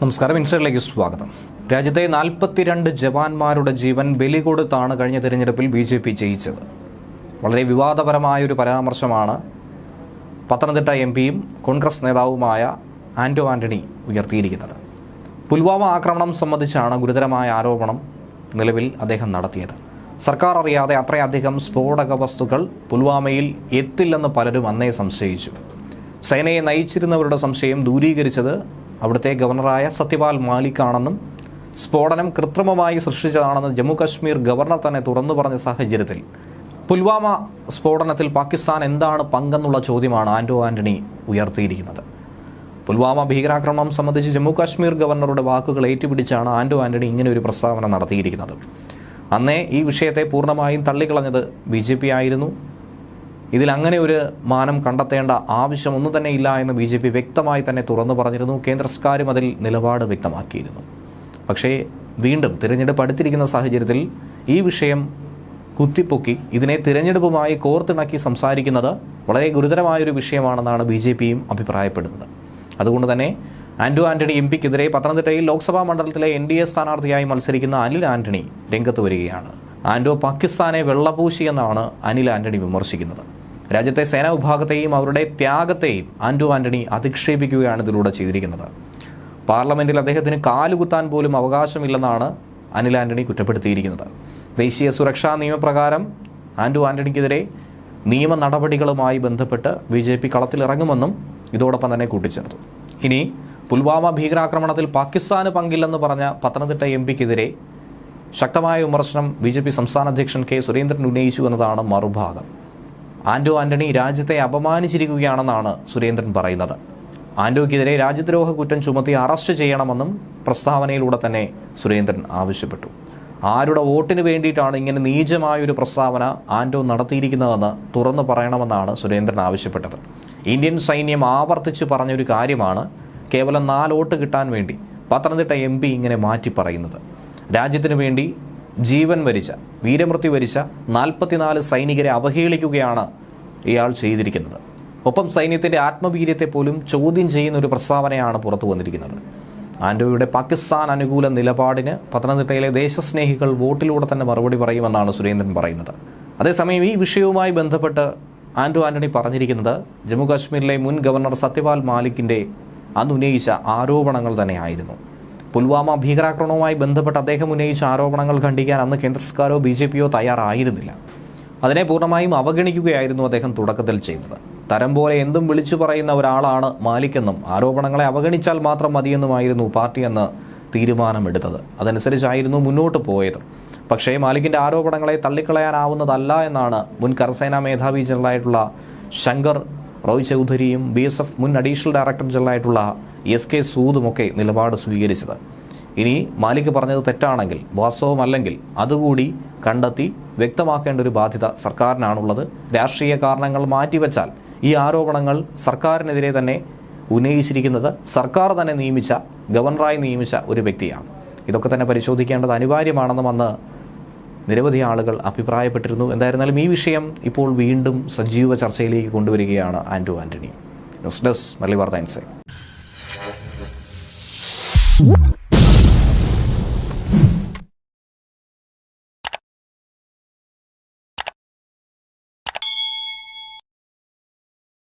നമസ്കാരം ഇൻസൈഡിലേക്ക് സ്വാഗതം. രാജ്യത്തെ നാൽപ്പത്തിരണ്ട് ജവാന്മാരുടെ ജീവൻ ബലി കൊടുത്താണ് കഴിഞ്ഞ തിരഞ്ഞെടുപ്പിൽ ബി ജെ പി ജയിച്ചത്. വളരെ വിവാദപരമായൊരു പരാമർശമാണ് പത്തനംതിട്ട എം പിയും കോൺഗ്രസ് നേതാവുമായ ആന്റോ ആന്റണി ഉയർത്തിയിരിക്കുന്നത്. പുൽവാമ ആക്രമണം സംബന്ധിച്ചാണ് ഗുരുതരമായ ആരോപണം നിലവിൽ അദ്ദേഹം നടത്തിയത്. സർക്കാർ അറിയാതെ അത്രയധികം സ്ഫോടക വസ്തുക്കൾ പുൽവാമയിൽ എത്തില്ലെന്ന് പലരും അന്നേ സംശയിച്ചു. സേനയെ നയിച്ചിരുന്നവരുടെ സംശയം ദൂരീകരിച്ചത് അവിടുത്തെ ഗവർണറായ സത്യപാൽ മാലിക്കാണെന്നും സ്ഫോടനം കൃത്രിമമായി സൃഷ്ടിച്ചതാണെന്ന് ജമ്മു കശ്മീർ ഗവർണർ തന്നെ തുറന്നു പറഞ്ഞ സാഹചര്യത്തിൽ. പുൽവാമ സ്ഫോടനത്തിൽ പാകിസ്ഥാൻ എന്താണ് പങ്കെന്നുള്ള ചോദ്യമാണ് ആന്റോ ആന്റണി ഉയർത്തിയിരിക്കുന്നത്. പുൽവാമ ഭീകരാക്രമണം സംബന്ധിച്ച് ജമ്മു കാശ്മീർ ഗവർണറുടെ വാക്കുകൾ ഏറ്റുപിടിച്ചാണ് ആന്റോ ആന്റണി ഇങ്ങനെ ഒരു പ്രസ്താവന നടത്തിയിരിക്കുന്നത്. അന്നേ ഈ വിഷയത്തെ പൂർണമായും തള്ളിക്കളഞ്ഞത് ബി ആയിരുന്നു. ഇതിൽ അങ്ങനെ ഒരു മാനം കണ്ടെത്തേണ്ട ആവശ്യമൊന്നും തന്നെ ഇല്ല എന്ന് ബി ജെ പി വ്യക്തമായി തന്നെ തുറന്നു പറഞ്ഞിരുന്നു. കേന്ദ്ര സർക്കാരും അതിൽ നിലപാട് വ്യക്തമാക്കിയിരുന്നു. പക്ഷേ വീണ്ടും തിരഞ്ഞെടുപ്പ് അടുത്തിരിക്കുന്ന സാഹചര്യത്തിൽ ഈ വിഷയം കുത്തിപ്പൊക്കി ഇതിനെ തിരഞ്ഞെടുപ്പുമായി കോർത്തിണക്കി സംസാരിക്കുന്നത് വളരെ ഗുരുതരമായൊരു വിഷയമാണെന്നാണ് ബി ജെ പിയും അഭിപ്രായപ്പെടുന്നത്. അതുകൊണ്ട് തന്നെ ആന്റോ ആന്റണി എം പിക്കെതിരെ പത്തനംതിട്ടയിൽ ലോക്സഭാ മണ്ഡലത്തിലെ എൻ ഡി എ സ്ഥാനാർത്ഥിയായി മത്സരിക്കുന്ന അനിൽ ആന്റണി രംഗത്ത് വരികയാണ്. ആൻഡോ പാകിസ്ഥാനെ വെള്ളപൂശി എന്നാണ് അനിൽ ആന്റണി വിമർശിക്കുന്നത്. രാജ്യത്തെ സേനാ വിഭാഗത്തെയും അവരുടെ ത്യാഗത്തെയും ആന്റോ ആന്റണി അധിക്ഷേപിക്കുകയാണ് ഇതിലൂടെ ചെയ്തിരിക്കുന്നത്. പാർലമെന്റിൽ അദ്ദേഹത്തിന് കാലുകുത്താൻ പോലും അവകാശമില്ലെന്നാണ് അനിൽ ആന്റണി കുറ്റപ്പെടുത്തിയിരിക്കുന്നത്. ദേശീയ സുരക്ഷാ നിയമപ്രകാരം ആന്റോ ആന്റണിക്കെതിരെ നിയമ നടപടികളുമായി ബന്ധപ്പെട്ട് ബി ജെ പി കളത്തിലിറങ്ങുമെന്നും ഇതോടൊപ്പം തന്നെ കൂട്ടിച്ചേർത്തു. ഇനി പുൽവാമ ഭീകരാക്രമണത്തിൽ പാകിസ്ഥാന് പങ്കില്ലെന്ന് പറഞ്ഞ പത്തനംതിട്ട എം പിക്കെതിരെ ശക്തമായ വിമർശനം ബി ജെ പി സംസ്ഥാന അധ്യക്ഷൻ കെ സുരേന്ദ്രൻ ഉന്നയിച്ചു എന്നതാണ് മറുഭാഗം. ആന്റോ ആന്റണി രാജ്യത്തെ അപമാനിച്ചിരിക്കുകയാണെന്നാണ് സുരേന്ദ്രൻ പറയുന്നത്. ആന്റോയ്ക്കെതിരെ രാജ്യദ്രോഹ കുറ്റം ചുമത്തി അറസ്റ്റ് ചെയ്യണമെന്നും പ്രസ്താവനയിലൂടെ തന്നെ സുരേന്ദ്രൻ ആവശ്യപ്പെട്ടു. ആരുടെ വോട്ടിന് വേണ്ടിയിട്ടാണ് ഇങ്ങനെ നീചമായൊരു പ്രസ്താവന ആന്റോ നടത്തിയിരിക്കുന്നതെന്ന് തുറന്നു പറയണമെന്നാണ് സുരേന്ദ്രൻ ആവശ്യപ്പെട്ടത്. ഇന്ത്യൻ സൈന്യം ആവർത്തിച്ച് പറഞ്ഞൊരു കാര്യമാണ് കേവലം നാല് വോട്ട് കിട്ടാൻ വേണ്ടി പത്തനംതിട്ട എം പി ഇങ്ങനെ മാറ്റി പറയുന്നത് രാജ്യത്തിന് വേണ്ടി ജീവൻ വരിച്ച വീരമൃത്യു വരിച്ച നാൽപ്പത്തിനാല് സൈനികരെ അവഹേളിക്കുകയാണ് ഇയാൾ ചെയ്തിരിക്കുന്നത്. ഒപ്പം സൈന്യത്തിന്റെ ആത്മവീര്യത്തെ പോലും ചോദ്യം ചെയ്യുന്ന ഒരു പ്രസ്താവനയാണ് പുറത്തു വന്നിരിക്കുന്നത്. ആൻഡോയുടെ പാകിസ്ഥാൻ അനുകൂല നിലപാടിന് പത്തനംതിട്ടയിലെ ദേശസ്നേഹികൾ വോട്ടിലൂടെ തന്നെ മറുപടി പറയുമെന്നാണ് സുരേന്ദ്രൻ പറയുന്നത്. അതേസമയം ഈ വിഷയവുമായി ബന്ധപ്പെട്ട് ആൻഡോ ആന്റണി പറഞ്ഞിരിക്കുന്നത് ജമ്മു കാശ്മീരിലെ മുൻ ഗവർണർ സത്യപാൽ മാലിക്കിന്റെ അന്ന് ഉന്നയിച്ച ആരോപണങ്ങൾ തന്നെയായിരുന്നു. പുൽവാമ ഭീകരാക്രമണവുമായി ബന്ധപ്പെട്ട് അദ്ദേഹം ഉന്നയിച്ച ആരോപണങ്ങൾ ഖണ്ഡിക്കാൻ അന്ന് കേന്ദ്ര സർക്കാരോ ബി ജെ പിയോ തയ്യാറായിരുന്നില്ല. അതിനെ പൂർണമായും അവഗണിക്കുകയായിരുന്നു അദ്ദേഹം തുടക്കത്തിൽ ചെയ്തത്. തരം പോലെ എന്തും വിളിച്ചു പറയുന്ന ഒരാളാണ് മാലിക്കെന്നും ആരോപണങ്ങളെ അവഗണിച്ചാൽ മാത്രം മതിയെന്നുമായിരുന്നു പാർട്ടി അന്ന് തീരുമാനമെടുത്തത്. അതനുസരിച്ചായിരുന്നു മുന്നോട്ട് പോയത്. പക്ഷേ മാലിക്കിന്റെ ആരോപണങ്ങളെ തള്ളിക്കളയാനാവുന്നതല്ല എന്നാണ് മുൻ കരസേനാ മേധാവി ജനറലായിട്ടുള്ള ശങ്കർ റോയ് ചൗധരിയും ബി എസ് എഫ് മുൻ അഡീഷണൽ ഡയറക്ടർ ജനറലായിട്ടുള്ള എസ് കെ സൂദുമൊക്കെ നിലപാട് സ്വീകരിച്ചത്. ഇനി മാലിക് പറഞ്ഞത് തെറ്റാണെങ്കിൽ വാസ്തവമല്ലെങ്കിൽ അതുകൂടി കണ്ടെത്തി വ്യക്തമാക്കേണ്ട ഒരു ബാധ്യത സർക്കാരിനാണുള്ളത്. രാഷ്ട്രീയ കാരണങ്ങൾ മാറ്റിവെച്ചാൽ ഈ ആരോപണങ്ങൾ സർക്കാരിനെതിരെ തന്നെ ഉന്നയിച്ചിരിക്കുന്നത് സർക്കാർ തന്നെ നിയമിച്ച ഗവർണറായി നിയമിച്ച ഒരു വ്യക്തിയാണ്. ഇതൊക്കെ തന്നെ പരിശോധിക്കേണ്ടത് അനിവാര്യമാണെന്നും അന്ന് നിരവധി ആളുകൾ അഭിപ്രായപ്പെട്ടിരുന്നു. എന്തായിരുന്നാലും ഈ വിഷയം ഇപ്പോൾ വീണ്ടും സജീവ ചർച്ചയിലേക്ക് കൊണ്ടുവരികയാണ് ആന്റോ ആന്റണി. ന്യൂസ് ഡെസ്ക് മല്ലി വാർത്ത